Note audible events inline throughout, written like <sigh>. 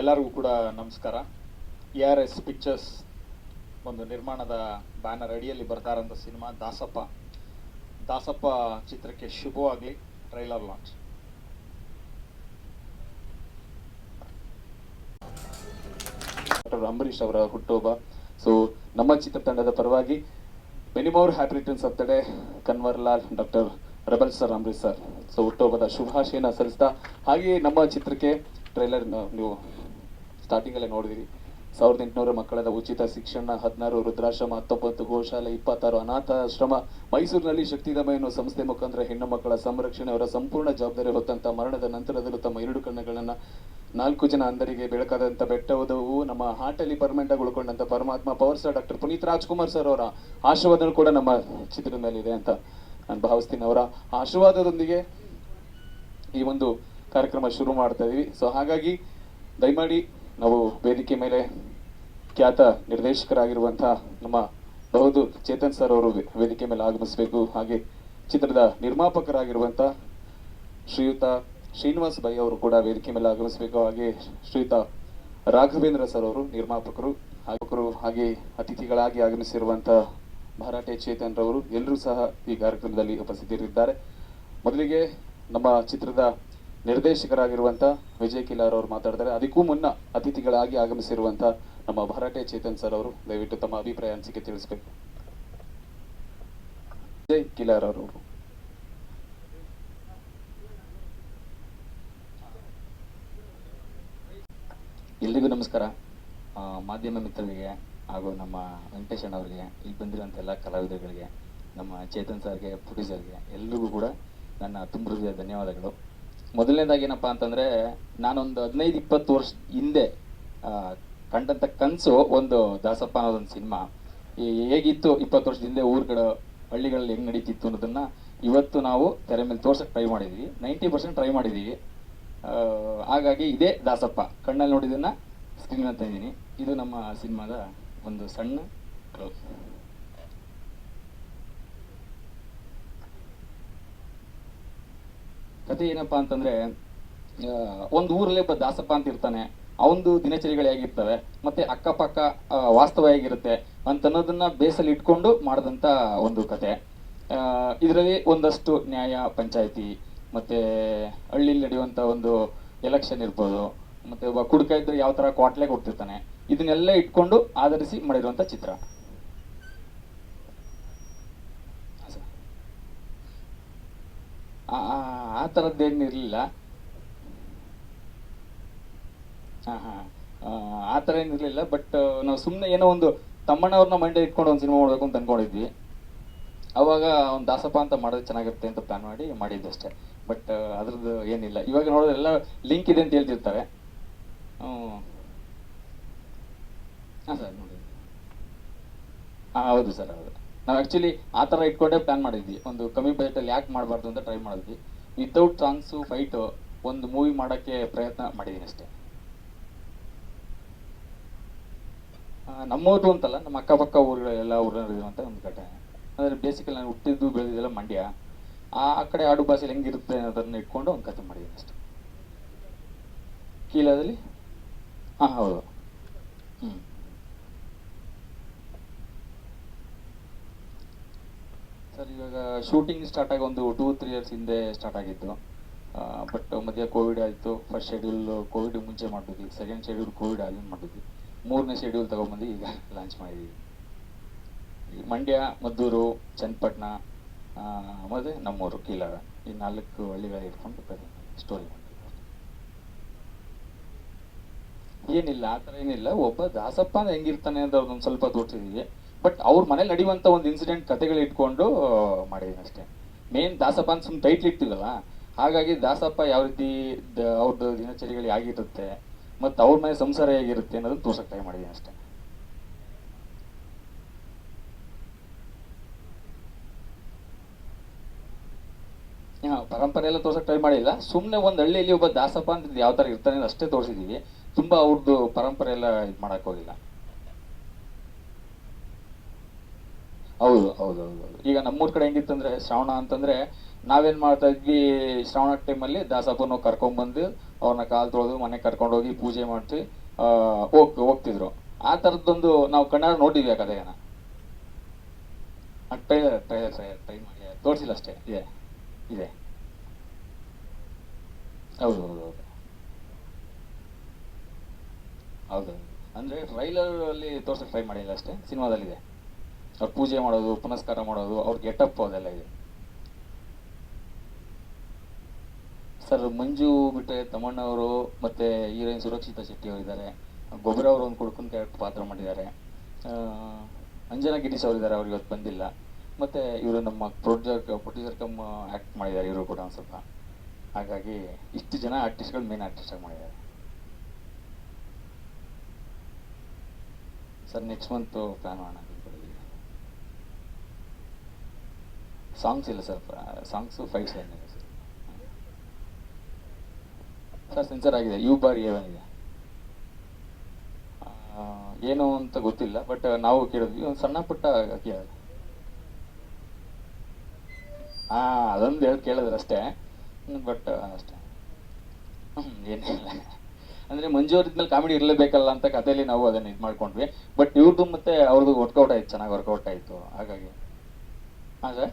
ಎಲ್ಲರಿಗೂ ಕೂಡ ನಮಸ್ಕಾರ. ಎ ಆರ್ ಎಸ್ ಪಿಕ್ಚರ್ಸ್ ಒಂದು ನಿರ್ಮಾಣದ ಬ್ಯಾನರ್ ಅಡಿಯಲ್ಲಿ ಬರ್ತಾರಂಥ ಸಿನಿಮಾ ದಾಸಪ್ಪ. ದಾಸಪ್ಪ ಚಿತ್ರಕ್ಕೆ ಶುಭವಾಗಲಿ, ಟ್ರೈಲರ್ ಲಾಂಚ್. ಡಾಕ್ಟರ್ ಅಂಬರೀಷ್ ಅವರ ಹುಟ್ಟುಹಬ್ಬ. ಸೊ ನಮ್ಮ ಚಿತ್ರತಂಡದ ಪರವಾಗಿ many more happy returns of the day Kanwar Lal doctor rebel sir Ambareesh sir so ಹುಟ್ಟುಹಬ್ಬದ ಶುಭಾಶಯನ ಸಲ್ಲಿಸ್ತಾ, ಹಾಗೆಯೇ ನಮ್ಮ ಚಿತ್ರಕ್ಕೆ ಟ್ರೈಲರ್ ನೀವು ಸ್ಟಾರ್ಟಿಂಗಲ್ಲೇ ನೋಡಿದಿರಿ ಸಾವಿರದ ಎಂಟುನೂರು ಮಕ್ಕಳದ ಉಚಿತ ಶಿಕ್ಷಣ, ಹದಿನಾರು ವೃದ್ಧಾಶ್ರಮ ಹತ್ತೊಂಬತ್ತು ಗೋಶಾಲೆ, ಇಪ್ಪತ್ತಾರು ಅನಾಥಾಶ್ರಮ ಮೈಸೂರಿನಲ್ಲಿ ಶಕ್ತಿಧಾಮ ಎನ್ನುವ ಸಂಸ್ಥೆ ಮುಖಾಂತರ ಹೆಣ್ಣು ಮಕ್ಕಳ ಸಂರಕ್ಷಣೆ ಅವರ ಸಂಪೂರ್ಣ ಜವಾಬ್ದಾರಿ ಹೊತ್ತಂತ ಮರಣದ ನಂತರದಲ್ಲೂ ತಮ್ಮ ಎರಡು ಕಣ್ಣುಗಳನ್ನ ನಾಲ್ಕು ಜನ ಅಂಧರಿಗೆ ಬೆಳಕಾದಂತ ಬೆಟ್ಟವದವು ನಮ್ಮ ಹಾರ್ಟಲ್ಲಿ ಪರ್ಮನೆಂಟ್ ಆಗಿ ಉಳ್ಕೊಂಡಂತ ಪರಮಾತ್ಮ power sir doctor Puneeth Rajkumar sir ಅವರ ಆಶೀರ್ವಾದ ಕೂಡ ನಮ್ಮ ಚಿತ್ರದ ಇದೆ ಅಂತ ನಾನು ಭಾವಿಸ್ತೀನಿ. ಅವರ ಆಶೀರ್ವಾದದೊಂದಿಗೆ ಈ ಒಂದು ಕಾರ್ಯಕ್ರಮ ಶುರು ಮಾಡ್ತಾ ಇದೀವಿ. ಸೊ ಹಾಗಾಗಿ ದಯಮಾಡಿ ನಾವು ವೇದಿಕೆ ಮೇಲೆ ಖ್ಯಾತ ನಿರ್ದೇಶಕರಾಗಿರುವಂತಹ ನಮ್ಮ ಬಹುದು ಚೇತನ್ ಸರ್ ಅವರು ವೇದಿಕೆ ಮೇಲೆ ಆಗಮಿಸಬೇಕು. ಹಾಗೆ ಚಿತ್ರದ ನಿರ್ಮಾಪಕರಾಗಿರುವಂತ ಶ್ರೀಯುತ ಶ್ರೀನಿವಾಸ್ ಬೈ ಅವರು ಕೂಡ ವೇದಿಕೆ ಮೇಲೆ ಆಗಮಿಸಬೇಕು. ಹಾಗೆ ಶ್ರೀಯುತ ರಾಘವೇಂದ್ರ ಸರ್ ಅವರು ನಿರ್ಮಾಪಕರು ಹಾಗೂ ಹಾಗೆ ಅತಿಥಿಗಳಾಗಿ ಆಗಮಿಸಿರುವಂತ ಭರಾಟೆ ಚೇತನ್ ರವರು ಎಲ್ಲರೂ ಸಹ ಈ ಕಾರ್ಯಕ್ರಮದಲ್ಲಿ ಉಪಸ್ಥಿತರಿದ್ದಾರೆ. ಮೊದಲಿಗೆ ನಮ್ಮ ಚಿತ್ರದ ನಿರ್ದೇಶಕರಾಗಿರುವಂತ ವಿಜಯ್ ಕಿಲಾರ್ ಅವರು ಮಾತಾಡ್ತಾರೆ. ಅದಕ್ಕೂ ಮುನ್ನ ಅತಿಥಿಗಳಾಗಿ ಆಗಮಿಸಿರುವಂಥ ನಮ್ಮ ಭರಾಟೆ ಚೇತನ್ ಸರ್ ಅವರು ದಯವಿಟ್ಟು ತಮ್ಮ ಅಭಿಪ್ರಾಯ ಅನಿಸಿಕೆ ತಿಳಿಸ್ಬೇಕು. ವಿಜಯ್ ಕಿಲಾರ್ ಅವರು. ಎಲ್ರಿಗೂ ನಮಸ್ಕಾರ. ಮಾಧ್ಯಮ ಮಿತ್ರರಿಗೆ ಹಾಗೂ ನಮ್ಮ ವೆಂಕಟೇಶ್ ಅವರಿಗೆ ಇಲ್ಲಿ ಬಂದಿರುವಂಥ ಎಲ್ಲ ಕಲಾವಿದರುಗಳಿಗೆ, ನಮ್ಮ ಚೇತನ್ ಸರ್ಗೆ ಪ್ರೊಡ್ಯೂಸರ್ಗೆ ಎಲ್ರಿಗೂ ಕೂಡ ನನ್ನ ತುಂಬ ಹೃದಯ ಧನ್ಯವಾದಗಳು. ಮೊದಲನೇದಾಗಿ ಏನಪ್ಪ ಅಂತಂದರೆ, ನಾನೊಂದು ಹದಿನೈದು, ಇಪ್ಪತ್ತು ವರ್ಷ ಹಿಂದೆ ಕಂಡಂತ ಕನಸು ಒಂದು ದಾಸಪ್ಪ ಅನ್ನೋದೊಂದು ಸಿನಿಮಾ. ಹೇಗಿತ್ತು ಇಪ್ಪತ್ತು ವರ್ಷದ ಹಿಂದೆ ಊರುಗಳು ಹಳ್ಳಿಗಳಲ್ಲಿ ಹೆಂಗ್ ನಡೀತಿತ್ತು ಅನ್ನೋದನ್ನ ಇವತ್ತು ನಾವು ತೆರೆ ಮೇಲೆ ತೋರ್ಸಕ್ಕೆ ಟ್ರೈ ಮಾಡಿದ್ದೀವಿ ನೈಂಟಿ ಪರ್ಸೆಂಟ್ ಟ್ರೈ ಮಾಡಿದ್ದೀವಿ ಹಾಗಾಗಿ ಇದೇ ದಾಸಪ್ಪ. ಕಣ್ಣಲ್ಲಿ ನೋಡಿದನ್ನ ಸ್ಕ್ರೀನ್ ಅಂತ ಇದ್ದೀನಿ ಇದು ನಮ್ಮ ಸಿನಿಮಾದ ಒಂದು ಸಣ್ಣ ಕ್ಲೋಸ್ ಕತೆ ಏನಪ್ಪಾ ಅಂತಂದ್ರೆ ಒಂದು ಊರಲ್ಲಿ ಒಬ್ಬ ದಾಸಪ್ಪ ಅಂತ ಇರ್ತಾನೆ. ಅವಂದು ದಿನಚರಿಗಳು ಹೇಗಿರ್ತವೆ ಮತ್ತೆ ಅಕ್ಕಪಕ್ಕ ವಾಸ್ತವ ಹೇಗಿರುತ್ತೆ ಅಂತ ಅನ್ನೋದನ್ನ ಬೇಸಲ್ಲಿ ಇಟ್ಕೊಂಡು ಮಾಡಿದಂತ ಒಂದು ಕತೆ. ಇದರಲ್ಲಿ ಒಂದಷ್ಟು ನ್ಯಾಯ, ಪಂಚಾಯಿತಿ, ಮತ್ತೆ ಹಳ್ಳಿಲಿ ನಡೆಯುವಂತ ಒಂದು ಎಲೆಕ್ಷನ್ ಇರ್ಬೋದು. ಮತ್ತೆ ಒಬ್ಬ ಕುಡುಕ ಇದ್ರೆ ಯಾವ ತರ ಕ್ವಾಟ್ಲೆ ಕೊಡ್ತಿರ್ತಾನೆ ಇದನ್ನೆಲ್ಲ ಇಟ್ಕೊಂಡು ಆಧರಿಸಿ ಮಾಡಿರುವಂತ ಚಿತ್ರ ಹಾ, ಸರ್. ಆ- ಆ- ಆ ಥರದ್ದೇನು ಇರಲಿಲ್ಲ ಹಾಂ ಹಾಂ. ಆ ಥರ ಏನಿರಲಿಲ್ಲ ಬಟ್ ನಾವು ಸುಮ್ಮನೆ ಏನೋ ಒಂದು ತಮ್ಮಣ್ಣವ್ರನ್ನ ಮೈಂಡ್ ಇಟ್ಕೊಂಡು ಒಂದು ಸಿನಿಮಾ ಮಾಡಬೇಕು ಅಂತ ಅನ್ಕೊಂಡಿದ್ವಿ. ಅವಾಗ ಒಂದು ದಾಸಪ್ಪ ಅಂತ ಮಾಡೋದು ಚೆನ್ನಾಗಿರುತ್ತೆ ಅಂತ ಪ್ಲಾನ್ ಮಾಡಿ ಮಾಡಿದ್ದಷ್ಟೇ ಬಟ್ ಅದ್ರದ್ದು ಏನಿಲ್ಲ. ಇವಾಗ ನೋಡಿದ್ರೆ ಎಲ್ಲ ಲಿಂಕ್ ಇದೆ ಅಂತ ಹೇಳ್ತಿರ್ತಾರೆ. ಹಾಂ, ಸರ್, ನೋಡಿ. ಹಾಂ, ಹೌದು ಸರ್, ಹೌದು. ನಾವು ಆ್ಯಕ್ಚುಲಿ ಆ ಥರ ಇಟ್ಕೊಂಡೇ ಪ್ಲಾನ್ ಮಾಡಿದ್ವಿ. ಒಂದು ಕಮ್ಮಿ ಬಜೆಟಲ್ಲಿ ಯಾಕೆ ಮಾಡಬಾರ್ದು ಅಂತ ಟ್ರೈ ಮಾಡಿದ್ವಿ. ವಿತೌಟ್ ಸಾಂಗ್ಸು ಫೈಟು ಒಂದು ಮೂವಿ ಮಾಡೋಕ್ಕೆ ಪ್ರಯತ್ನ ಮಾಡಿದ್ದೀನಿ ಅಷ್ಟೇ. ನಮ್ಮೂರು ಅಂತಲ್ಲ, ನಮ್ಮ ಅಕ್ಕಪಕ್ಕ ಊರುಗಳು ಎಲ್ಲ ಊರಿರುವಂಥ ಒಂದು ಘಟನೆ ಅಂದರೆ ಬೇಸಿಕಲಿ ನಾನು ಹುಟ್ಟಿದ್ದು, ಬೆಳೆದಿದ್ದೆಲ್ಲ ಮಂಡ್ಯ. ಆ ಕಡೆ ಆಡು ಭಾಷೆಯಲ್ಲಿ ಹೆಂಗಿರುತ್ತೆ ಅನ್ನೋದನ್ನು ಇಟ್ಕೊಂಡು ಒಂದು ಕತೆ ಮಾಡಿದ್ದೀನಿ ಅಷ್ಟೇ. ಕೀಲದಲ್ಲಿ ಹಾಂ, ಹೌದು ಹ್ಞೂ ಸರ್, ಇವಾಗ ಶೂಟಿಂಗ್ ಸ್ಟಾರ್ಟ್ ಆಗಿ ಒಂದು ಟೂ ತ್ರೀ ಇಯರ್ಸ್ ಹಿಂದೆ ಸ್ಟಾರ್ಟ್ ಆಗಿತ್ತು. ಬಟ್ ಮಧ್ಯ ಕೋವಿಡ್ ಆಯಿತು. ಫಸ್ಟ್ ಶೆಡ್ಯೂಲ್ ಕೋವಿಡ್ ಮುಂಚೆ ಮಾಡಿದ್ವಿ ಸೆಕೆಂಡ್ ಶೆಡ್ಯೂಲ್ ಕೋವಿಡ್ ಆಗಿ ಮಾಡಿದ್ವಿ ಮೂರನೇ ಶೆಡ್ಯೂಲ್ ತಗೊಂಬಂದು ಈಗ ಲಾಂಚ್ ಮಾಡಿದ್ದೀವಿ ಮಂಡ್ಯ, ಮದ್ದೂರು, ಚನ್ನಪಟ್ಟಣ ಮತ್ತು ನಮ್ಮೂರು, ಕೀಲಾರ. ಈ ನಾಲ್ಕು ಹಳ್ಳಿಗಳ ಇಟ್ಕೊಂಡು ಸ್ಟೋರಿ ಏನಿಲ್ಲ, ಆ ಥರ ಏನಿಲ್ಲ. ಒಬ್ಬ ದಾಸಪ್ಪ ಹೆಂಗಿರ್ತಾನೆ ಅಂತ ಒಂದು ಸ್ವಲ್ಪ ತೋರಿಸಿದೀವಿ. ಬಟ್ ಅವ್ರ ಮನೇಲಿ ನಡೆಯುವಂತ ಒಂದು ಇನ್ಸಿಡೆಂಟ್ ಕತೆಗಳು ಇಟ್ಕೊಂಡು ಮಾಡಿದೀನಿ ಅಷ್ಟೇ. ಮೇನ್ ದಾಸಪ್ಪ ಅಂತ ಸುಮ್ಮನೆ ಟೈಟ್ಲ್ ಇಟ್ಟಿಲ್ಲಲ್ಲ? ಹಾಗಾಗಿ ದಾಸಪ್ಪ ಯಾವ ರೀತಿ ಅವ್ರದ್ದು ದಿನಚರಿಗಳು ಆಗಿರುತ್ತೆ, ಮತ್ತು ಅವ್ರ ಮನೆ ಸಂಸಾರ ಹೇಗಿರುತ್ತೆ ಅನ್ನೋದನ್ನ ತೋರ್ಸಕ್ಕೆ ಟ್ರೈ ಮಾಡಿದೀನಿ ಅಷ್ಟೇ. ಪರಂಪರೆ ಎಲ್ಲ ತೋರ್ಸಕ್ ಟ್ರೈ ಮಾಡಿಲ್ಲ. ಸುಮ್ಮನೆ ಒಂದು ಹಳ್ಳಿಯಲ್ಲಿ ಒಬ್ಬ ದಾಸಪ್ಪ ಅಂತ ಯಾವ ತರ ಇರ್ತಾನೆ ಅಷ್ಟೇ ತೋರಿಸಿದ್ದೀವಿ ತುಂಬಾ ಅವ್ರದ್ದು ಪರಂಪರೆ ಎಲ್ಲ ಇದು ಮಾಡಕ್ ಹೌದು ಹೌದು ಹೌದು ಈಗ ನಮ್ಮೂರ್ ಕಡೆ ಹೆಂಗಿತ್ತಂದ್ರೆ ಶ್ರಾವಣ ಅಂತಂದ್ರೆ, ನಾವೇನ್ ಮಾಡ್ತಾ ಇದ್ವಿ, ಶ್ರಾವಣ ಟೈಮಲ್ಲಿ ದಾಸಪ್ಪನ ಕರ್ಕೊಂಡ್ಬಂದು ಅವ್ರನ್ನ ಕಾಲು ತೊಳೆದು ಕರ್ಕೊಂಡು ಹೋಗಿ ಪೂಜೆ ಮಾಡ್ತಿ ಹೋಗ್, ಹೋಗ್ತಿದ್ರು. ಆ ಥರದ್ದೊಂದು ನಾವು ಕಣ್ಣಾರ ನೋಡಿದ್ವಿ ಆ ಕಥೆಯನ್ನ ಟ್ರೈಲರ್ ಟ್ರೈಲರ್ ಟ್ರೈಲರ್ ಟ್ರೈ ಮಾಡಿ, ತೋರಿಸಿಲ್ಲ ಅಷ್ಟೇ. ಇದೆ ಇದೆ. ಹೌದು ಹೌದು ಹೌದು. ಹೌದು ಅಂದರೆ ಟ್ರೈಲರ್ ಅಲ್ಲಿ ತೋರ್ಸಕ್ ಟ್ರೈ ಮಾಡಿಲ್ಲ ಅಷ್ಟೇ, ಸಿನಿಮಾದಲ್ಲಿದೆ. ಅವ್ರು ಪೂಜೆ ಮಾಡೋದು, ಪುನಸ್ಕಾರ ಮಾಡೋದು ಅವ್ರ ಗೆಟಪ್ ಅದೆಲ್ಲ ಇದೆ. ಸರ್ ಮಂಜು ಬಿಟ್ಟರೆ ತಮ್ಮಣ್ಣವರು ಮತ್ತೆ ಹೀರೋಯಿನ್ ಸುರಕ್ಷಿತಾ ಶೆಟ್ಟಿ ಅವರಿದ್ದಾರೆ. ಗೊಬ್ಬರ ಅವರು ಒಂದು ಕುಡ್ಕೊಂಡು ಕ್ಯಾರೆಕ್ಟರ್ ಪಾತ್ರ ಮಾಡಿದ್ದಾರೆ. ಅಂಜನಾ ಗಿರೀಶ್ ಅವರಿದ್ದಾರೆ ಅವ್ರು ಇವತ್ತು ಬಂದಿಲ್ಲ. ಮತ್ತೆ ಇವರು ನಮ್ಮ ಪ್ರೊಡ್ಯೂಸರ್ ಪ್ರೊಡ್ಯೂಸರ್ ಕಮ್ ಆ್ಯಕ್ಟ್ ಮಾಡಿದ್ದಾರೆ, ಇವರು ಕೂಡ ಒಂದು ಸ್ವಲ್ಪ. ಹಾಗಾಗಿ ಇಷ್ಟು ಜನ ಆರ್ಟಿಸ್ಟ್ಗಳು ಮೇನ್ ಆರ್ಟಿಸ್ಟ್ ಆಗಿ ಮಾಡಿದ್ದಾರೆ. ಸರ್ ನೆಕ್ಸ್ಟ್ ಮಂತು ಪ್ಲಾನ್ ಮಾಡೋಣ. ಸಾಂಗ್ಸ್ ಇಲ್ಲ ಸರ್ ಸಾಂಗ್ಸು ಫೈಟ್ಸ್ ಏನಿದೆ ಸರ್ ಸರ್ ಸೆನ್ಸರ್ ಆಗಿದೆ. ಯು ಬಾರ್ ಇದೆ. ಏನು ಅಂತ ಗೊತ್ತಿಲ್ಲ ಬಟ್ ನಾವು ಕೇಳಿದ್ವಿ. ಒಂದು ಸಣ್ಣ ಪುಟ್ಟ ಕೇಳ ಹಾ ಅದೊಂದು ಹೇಳಿ, ಕೇಳಿದ್ರೆ ಅಷ್ಟೇ. ಬಟ್ ಅಷ್ಟೇ. ಏನು ಏನಿಲ್ಲ ಅಂದ್ರೆ ಮಂಜು ಇದ್ಮೇಲೆ ಕಾಮಿಡಿ ಇರಲೇಬೇಕಲ್ಲ ಅಂತ ಕಥೆಯಲ್ಲಿ ನಾವು ಅದನ್ನ ಇದು ಮಾಡ್ಕೊಂಡ್ವಿ. ಬಟ್ ಇವ್ರದ್ದು ಮತ್ತೆ ಅವ್ರದ್ದು ವರ್ಕೌಟ್ ಆಯ್ತು, ಚೆನ್ನಾಗಿ ವರ್ಕೌಟ್ ಆಯ್ತು. ಹಾಗಾಗಿ. ಹಾ ಸರ್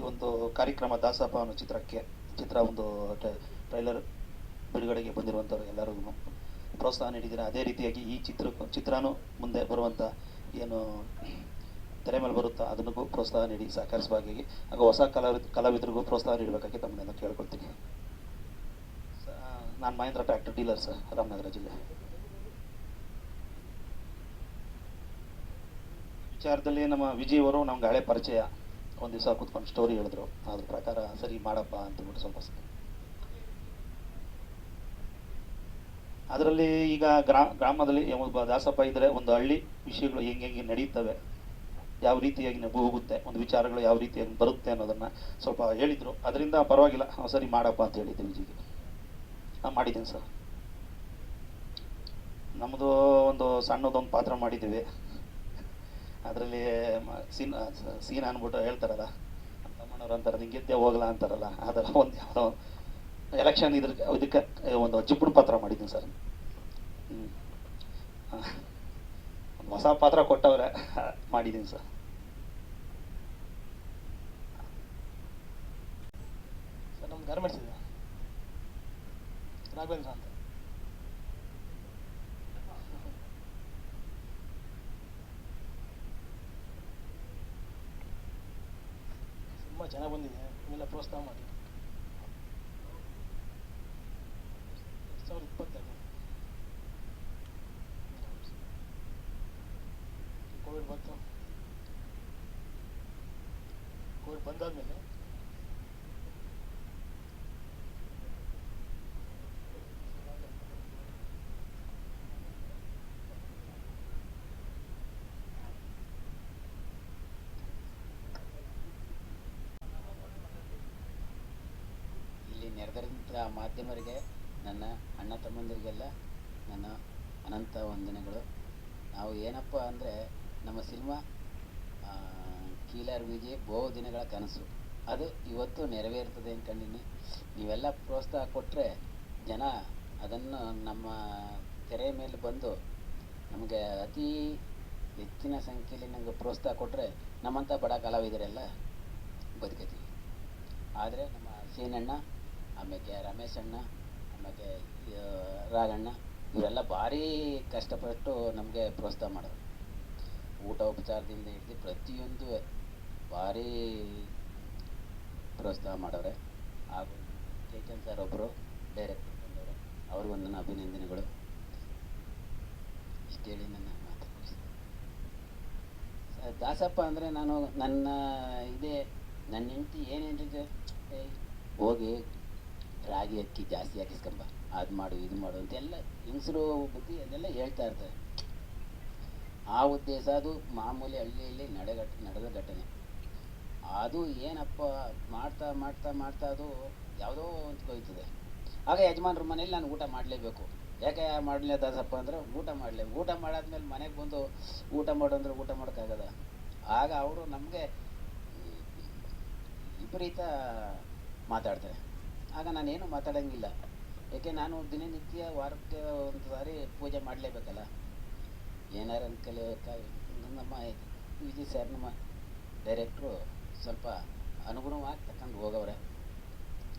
ಈ ಒಂದು ಕಾರ್ಯಕ್ರಮ ದಾಸಪ್ಪ ಅನ್ನೋ ಚಿತ್ರಕ್ಕೆ, ಚಿತ್ರ ಒಂದು ಟ್ರೈಲರ್ ಬಿಡುಗಡೆಗೆ ಬಂದಿರುವಂಥವ್ರು ಎಲ್ಲರಿಗೂ ಪ್ರೋತ್ಸಾಹ ನೀಡಿದ್ದೀರಾ? ಅದೇ ರೀತಿಯಾಗಿ ಈ ಚಿತ್ರ, ಚಿತ್ರನೂ ಮುಂದೆ ಬರುವಂಥ ಏನು ತೆರೆ ಮೇಲೆ ಬರುತ್ತಾ, ಅದನ್ನೂ ಪ್ರೋತ್ಸಾಹ ನೀಡಿ ಸಹಕರಿಸಬೇಕಾಗಿ ಹಾಗೂ ಹೊಸ ಕಲಾವಿದ ಕಲಾವಿದರಿಗೂ ಪ್ರೋತ್ಸಾಹ ನೀಡಬೇಕಾಗಿ ತಮ್ಮನ್ನೆಲ್ಲ ಕೇಳ್ಕೊಳ್ತೀನಿ. ನಾನು Mahindra tractor dealer sir Ramanagara ಜಿಲ್ಲೆ. ವಿಚಾರದಲ್ಲಿ ನಮ್ಮ ವಿಜಯ್ ಅವರು ನಮ್ಗೆ ಹಳೆ ಪರಿಚಯ. ಒಂದು ದಿವಸ ಕುತ್ಕೊಂಡು ಸ್ಟೋರಿ ಹೇಳಿದ್ರು. ಅದ್ರ ಪ್ರಕಾರ ಸರಿ ಮಾಡಪ್ಪ ಅಂತಂದ್ಬಿಟ್ಟು ಸ್ವಲ್ಪ ಸ- ಅದರಲ್ಲಿ ಈಗ ಗ್ರಾ, ಗ್ರಾಮದಲ್ಲಿ ದಾಸಪ್ಪ ಇದ್ದರೆ ಒಂದು ಹಳ್ಳಿ ವಿಷಯಗಳು ಹೆಂಗೆ ಹೆಂಗೆ ನಡೀತವೆ, ಯಾವ ರೀತಿಯಾಗಿ ಹೋಗುತ್ತೆ, ಒಂದು ವಿಚಾರಗಳು ಯಾವ ರೀತಿಯಾಗಿ ಬರುತ್ತೆ ಅನ್ನೋದನ್ನ ಸ್ವಲ್ಪ ಹೇಳಿದ್ರು. ಅದರಿಂದ ಪರವಾಗಿಲ್ಲ ಸರಿ ಮಾಡಪ್ಪ ಅಂತ ಹೇಳಿದ್ದೆ ವಿಜಿಗೆ. ನಾ ಮಾಡಿದ್ದೀನಿ ಸರ್. ನಮ್ಮದು ಒಂದು ಸಣ್ಣದೊಂದು ಪಾತ್ರ ಮಾಡಿದ್ದೀವಿ. ಅದರಲ್ಲಿ ಸೀನ್ ಸೀನ್ ಅಂದ್ಬಿಟ್ಟು ಹೇಳ್ತಾರಲ್ಲ, ತಮ್ಮಣ್ಣವ್ರು ಅಂತಾರೆ ನಿಂಗೆದ್ದೆ ಹೋಗಲ್ಲ ಅಂತಾರಲ್ಲ ಅದರ <laughs> ಒಂದು ಯಾವುದೋ ಎಲೆಕ್ಷನ್ ಇದ್ರ, ಇದಕ್ಕೆ ಒಂದು ಜಿಪ್ಪುಣ ಪಾತ್ರ ಮಾಡಿದ್ದೀನಿ ಸರ್. ಒಂದು ಹೊಸ ಪಾತ್ರ ಕೊಟ್ಟವ್ರೆ <laughs> ಮಾಡಿದ್ದೀನಿ ಸರ್. ನಮ್ಮ ಗಾರ್ಮೆಂಟ್ಸ್ ಇದೆ. ರಾಘವೇಂದ್ರ ಅಂತ ತುಂಬ ಚೆನ್ನಾಗಿ ಬಂದಿದೆ ನಿಮ್ಮೆಲ್ಲ ಪ್ರೋತ್ಸಾಹ ಮಾಡಿ ಎರಡು ಸಾವಿರದ ಇಪ್ಪತ್ತೆರಡು ಕೋವಿಡ್ ಬಂತು ಕೋವಿಡ್ ಬಂದಾದ್ಮೇಲೆ ಇಲ್ಲಿ ನೆರೆದಿರುವಂಥ ಮಾಧ್ಯಮರಿಗೆ, ನನ್ನ ಅಣ್ಣ ತಮ್ಮಂದಿರಿಗೆಲ್ಲ ನನ್ನ ಅನಂತ ವಂದನೆಗಳು. ನಾವು ಏನಪ್ಪ ಅಂದರೆ, ನಮ್ಮ ಸಿನಿಮಾ ಕೀಲರ್ ವಿಜಿ ಬಹು ದಿನಗಳ ಕನಸು. ಅದು ಇವತ್ತು ನೆರವೇರ್ತದೆ ಅಂದ್ಕೊಂಡಿನಿ ನೀವೆಲ್ಲ ಪ್ರೋತ್ಸಾಹ ಕೊಟ್ಟರೆ ಜನ ಅದನ್ನು ನಮ್ಮ ತೆರೆ ಮೇಲೆ ಬಂದು ನಮಗೆ ಅತಿ ಹೆಚ್ಚಿನ ಸಂಖ್ಯೆಯಲ್ಲಿ ನಮಗೆ ಪ್ರೋತ್ಸಾಹ ಕೊಟ್ಟರೆ ನಮ್ಮಂಥ ಬಡ ಕಲಾವಿದರೆಲ್ಲ ಬದುಕತೀವಿ ಆದರೆ ನಮ್ಮ ಸೀನಣ್ಣ ಆಮೇಲೆ ರಮೇಶ್ ಅಣ್ಣ ಆಮೇಲೆ ರಾಘಣ್ಣ ಇವರೆಲ್ಲ ಭಾರಿ ಕಷ್ಟಪಟ್ಟು ನಮಗೆ ಪ್ರೋತ್ಸಾಹ ಮಾಡೋರು ಊಟ ಉಪಚಾರದಿಂದ ಹಿಡಿದು ಪ್ರತಿಯೊಂದು ಭಾರಿ ಪ್ರೋತ್ಸಾಹ ಮಾಡೋರೆ. ಹಾಗೂ ಚೇತನ್ ಸರ್ ಒಬ್ಬರು ಡೈರೆಕ್ಟರ್ ಬಂದವರು. ಅವ್ರಿಗೂ ನನ್ನ ಅಭಿನಂದನೆಗಳು. ಇಷ್ಟು ಹೇಳಿ ನನ್ನ ಮಾತು ದಾಸಪ್ಪ ಅಂದರೆ ನಾನು ನನ್ನ ಇದೇ, ನನ್ನ ಹೆಂಡತಿ ಏನು ಹೇಳಿದ್ರೆ? ಹೋಗಿ ರಾಗಿ ಅಕ್ಕಿ ಜಾಸ್ತಿ ಹಾಕಿಸ್ಕೊಂಬ. ಅದು ಮಾಡು, ಇದು ಮಾಡು ಅಂತೆಲ್ಲ ಹೆಂಗಸರು ಬುದ್ಧಿ ಅದೆಲ್ಲ ಹೇಳ್ತಾ ಇರ್ತಾರೆ. ಆ ಉದ್ದೇಶ ಅದು ಮಾಮೂಲಿ ಹಳ್ಳಿಯಲ್ಲಿ ನಡೆಗಟ್, ನಡೆದ ಘಟನೆ. ಅದು ಏನಪ್ಪ ಮಾಡ್ತಾ ಮಾಡ್ತಾ ಮಾಡ್ತಾ ಅದು ಯಾವುದೋ ಅಂತ ಹೋಯ್ತದೆ. ಆಗ ಯಜಮಾನ್ರ ಮನೇಲಿ ನಾನು ಊಟ ಮಾಡಲೇಬೇಕು. ಯಾಕೆ ಮಾಡಲೇ ದಾಸಪ್ಪ ಅಂದ್ರೆ ಊಟ ಮಾಡಲೇ, ಊಟ ಮಾಡಾದ್ಮೇಲೆ ಮನೆಗೆ ಬಂದು ಊಟ ಮಾಡು ಅಂದ್ರೆ ಊಟ ಮಾಡೋಕ್ಕಾಗದ? ಆಗ ಅವರು ನಮಗೆ ವಿಪರೀತ ಮಾತಾಡ್ತಾರೆ. ಆಗ ನಾನೇನು ಮಾತಾಡೋಂಗಿಲ್ಲ. ಯಾಕೆ ನಾನು ದಿನನಿತ್ಯ ವಾರಕ್ಕೆ ಒಂದು ಸಾರಿ ಪೂಜೆ ಮಾಡಲೇಬೇಕಲ್ಲ? ಏನಾರು ಅನ್ಕಲೆ ನಮ್ಮ ಜಿ ಸರ್ ನಮ್ಮ ಡೈರೆಕ್ಟ್ರು ಸ್ವಲ್ಪ ಅನುಗುಣವಾಗಿ ತಗೊಂಡು ಹೋಗವ್ರೆ.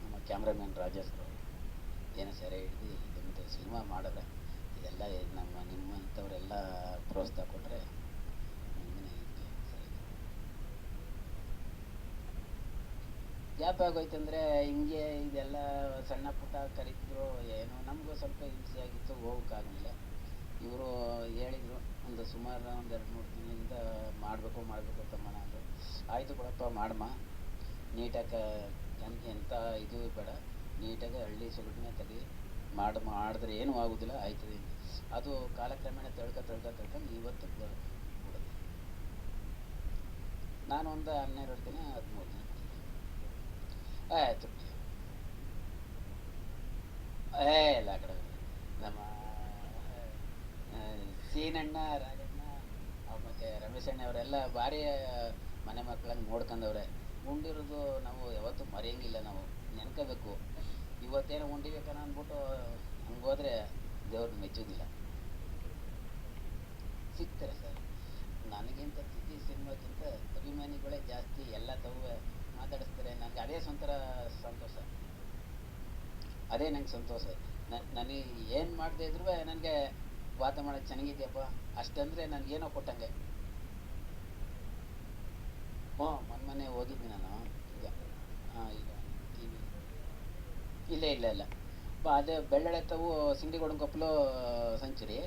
ನಮ್ಮ ಕ್ಯಾಮ್ರಾಮ್ಯಾನ್ ರಾಜೇಶ್ ಅವರು. ಏನೋ ಸರಿ ಹಿಡಿದು ಇದೊಂದು ಸಿನಿಮಾ ಮಾಡಿದ್ರೆ ಇದೆಲ್ಲ ನಮ್ಮ ನಿಮ್ಮಂಥವರೆಲ್ಲ ಪ್ರೋತ್ಸಾಹ ಕೊಟ್ಟರೆ ಮುಂದಿನ ಇದಕ್ಕೆ ಸರಿ ಗ್ಯಾಪ್ ಅಂದರೆ ಹಿಂಗೆ ಇದೆಲ್ಲ ಸಣ್ಣ ಪುಟ್ಟ ಕರೀತಿದ್ರು, ಏನು ನಮಗೂ ಸ್ವಲ್ಪ ಹಿಂಸೆ ಆಗಿತ್ತು ಹೋಗೋಕ್ಕಾಗಲಿಲ್ಲ ಇವರು ಹೇಳಿದರು, ಒಂದು ಸುಮಾರು ಒಂದು ಎರಡು ಮೂರು ದಿನದಿಂದ ಮಾಡಬೇಕು ಮಾಡಬೇಕು ತಮ್ಮನ ಅಂದರು. ಆಯಿತು ಕೊಡಪ್ಪ ಮಾಡಮ್ಮ ನೀಟಾಗಿ ಎಂತ ಎಂಥ ಇದು ಬೇಡ. ನೀಟಾಗಿ ಹಳ್ಳಿ ಸೊಗಡನ್ನೇ ತೆಗಿ ಮಾಡಿ, ಮಾಡಿದ್ರೆ ಏನೂ ಆಗೋದಿಲ್ಲ ಆಯ್ತದೆ ಅದು ಕಾಲಕ್ರಮೇಣ ತಳ್ಕ ತಳ್ಕ ತಳ್ಕೊಂಡು ಇವತ್ತು ನಾನು ಒಂದು ಹನ್ನೆರಡು ದಿನ ಹದಿಮೂರು ದಿನ ಆಯಿತು. ಏ, ಇಲ್ಲ ಕಡೆ ನಮ್ಮ ಸೀನಣ್ಣ, ರಾಜಣ್ಣ ಮತ್ತೆ ರಮೇಶ್ ಅಣ್ಣ ಅವರೆಲ್ಲ ಭಾರಿ ಮನೆ ಮಕ್ಕಳಂಗೆ ನೋಡ್ಕೊಂಡವ್ರೆ. ಉಂಡಿರೋದು ನಾವು ಯಾವತ್ತೂ ಮರೆಯಂಗಿಲ್ಲ ನಾವು. ನೆನ್ಕೋಬೇಕು. ಇವತ್ತೇನು ಉಂಡಿಬೇಕನ್ನ ಅಂದ್ಬಿಟ್ಟು ಹಂಗೋದ್ರೆ ದೇವ್ರನ್ನ ಮೆಚ್ಚೋದಿಲ್ಲ. ಸಿಗ್ತಾರೆ ಸರ್. ನನಗಿಂತ ತಿಥಿ ಸಿನಿಮಾಕ್ಕಿಂತ ಅಭಿಮಾನಿಗಳೇ ಜಾಸ್ತಿ ಎಲ್ಲ ಮಾತಾಡಿಸ್ತಾರೆ ನನಗೆ ಅದೇ ಸಂತರ ಸಂತೋಷ. ಅದೇ ನಂಗೆ ಸಂತೋಷ. ನನಗೆ ಏನು ಮಾಡದೇ ಇದ್ರೂ ನನಗೆ ವಾತ ಮಾಡೋದು ಚೆನ್ನಾಗಿದೆಯಪ್ಪ. ಅಷ್ಟಂದ್ರೆ ಏನೋ ಕೊಟ್ಟಂಗೆ. ಹ್ಞೂ ಮೊನ್ನೆ ಹೋಗಿದ್ದೆ ನಾನು. ಈಗ ಈಗ ಇಲ್ಲ ಇಲ್ಲ ಇಲ್ಲ. ಅದೇ ಬೆಳ್ಳಳೆ ತವು ಕೊಪ್ಪಲು ಸೆಂಚುರಿ.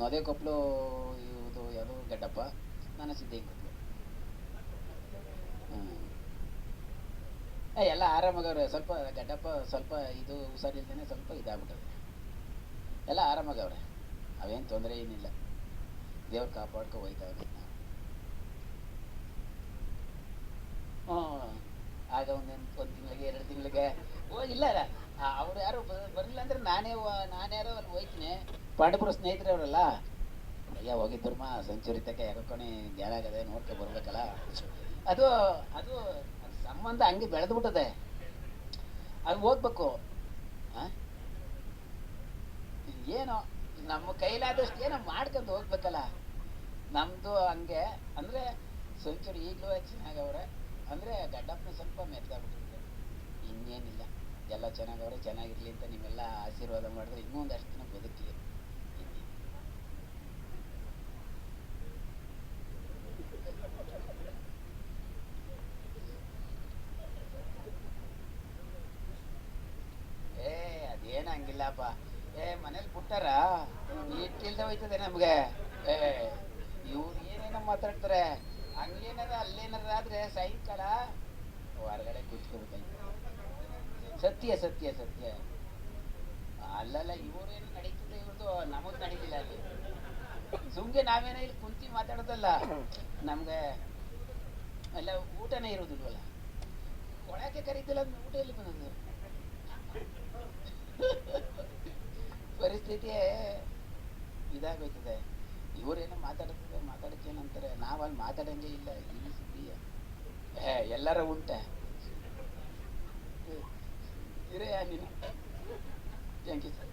ನೊದೆ ಕೊಪ್ಪಲು ಇದು ಯಾವುದು ಗಡ್ಡಪ್ಪ. ನಾನು ಸಿದ್ಧಿ ಕೊಪ್ಪಲು ಹ್ಞೂ ಏ, ಎಲ್ಲ ಆರಾಮಾಗವ್ರೆ. ಸ್ವಲ್ಪ ಗಡ್ಡಪ್ಪ ಸ್ವಲ್ಪ ಇದು ಹುಷಾರಿಲ್ದೇನೆ ಸ್ವಲ್ಪ ಇದಾಗ್ಬಿಟ್ಟದೆ ಎಲ್ಲ ಆರಾಮಾಗವ್ರೆ. ಅವೇನು ತೊಂದರೆ ಏನಿಲ್ಲ. ದೇವ್ರು ಕಾಪಾಡ್ಕೊ ಹೋಯ್ತಾವ್ರೆ ಆಗ ಒಂದೇನು ಒಂದು ತಿಂಗಳಿಗೆ, ಎರಡು ತಿಂಗಳಿಗೆ. ಓ, ಇಲ್ಲ ಅವ್ರು ಯಾರು ಬರಲಿಲ್ಲ ಅಂದ್ರೆ ನಾನೇ ನಾನ್ಯಾರೋ ಅಲ್ಲಿ ಹೋಯ್ತೀನಿ. ಪಾಂಡಪುರ ಸ್ನೇಹಿತರೆ ಅವರಲ್ಲ. ಅಯ್ಯ, ಹೋಗಿದ್ದರ್ಮ. ಸೆಂಚುರಿ ತಕ್ಕ ಯಾರೋ ಜ್ಞಾನ ಗ್ಯಾರಾಗದೆ ನೋಡ್ಕೊ ಬರ್ಬೇಕಲ್ಲ. ಅದು, ಅದ್ ಸಂಬಂಧ ಹಂಗೆ ಬೆಳೆದು ಬಿಟ್ಟದೆ ಅದು ಓದ್ಬೇಕು? ಏನೋ, ನಮ್ಮ ಕೈಲಾದಷ್ಟು ಏನೋ ಮಾಡ್ಕೊಂಡು ಹೋಗ್ಬೇಕಲ್ಲ. ನಮ್ದು ಹಂಗೆ, ಅಂದ್ರೆ ಸೆಂಚುರಿ ಈಗಲೂ ಚೆನ್ನಾಗವ್ರೆ ಅಂದ್ರೆ ಗಡ್ಡಪ್ಪನ ಸ್ವಲ್ಪ ಮೆತ್ತಾಗ್ಬಿಟ್ಟಿದೆ ಇನ್ನೇನಿಲ್ಲ. ಎಲ್ಲ ಚೆನ್ನಾಗವ್ರೆ ಚೆನ್ನಾಗಿರ್ಲಿ ಅಂತ ನೀವೆಲ್ಲ ಆಶೀರ್ವಾದ ಮಾಡಿದ್ರೆ ಇನ್ನೂ ಒಂದಷ್ಟು ದಿನ ಬದುಕಲಿ ಇನ್ನೇನು ಏ ಹಂಗಿಲ್ಲಪ್ಪ ಏ, ಮನೇಲಿ ಬಿಟ್ಟಾರ ಇಟ್ಟಿಲ್ದ ಹೋಯ್ತದೆ ನಮ್ಗೆ. ಏ, ಇವ್ರು ಏನೇನೋ ಮಾತಾಡ್ತಾರೆ. ಹಂಗೇನಾರ ಅಲ್ಲೇನಾರ ಆದ್ರೆ ಸಾಯಂಕಾಲ ಹೊರಗಡೆ ಕೂತ್ಕೋಬೇಕಾಯ್ತು ಸತ್ಯ ಸತ್ಯ ಸತ್ಯ. ಅಲ್ಲಲ್ಲ ಇವ್ರೇನು ನಡೀತದೆ ಇವ್ರದ್ದು ನಮಗ್ ನಡೀತಿಲ್ಲ ಅಲ್ಲಿ. ಸುಮ್ಗೆ ನಾವೇನೋ ಇಲ್ಲಿ ಕುಂತಿ ಮಾತಾಡೋದಲ್ಲ. ನಮ್ಗೆ ಎಲ್ಲ ಊಟನೇ ಇರೋದಿಲ್ವಲ್ಲ. ಒಳಗೆ ಕರೀತಿಲ್ಲ ಊಟ ಎಲ್ಲಿ ಬಂದದ್ದು? <laughs> ಪರಿಸ್ಥಿತಿ ಇದಾಗೋಯ್ತದೆ. ಇವರೇನೋ ಮಾತಾಡ್ತದೆ ಮಾತಾಡಕ್ಕೇನಂತಾರೆ ನಾವು ಅಲ್ಲಿ ಮಾತಾಡಂಗೆ ಇಲ್ಲ ಸುದ್ದಿಯ ಏ, ಎಲ್ಲರ ಉಂಟೆ. ಇರೇ ನೀನು. Thank you sir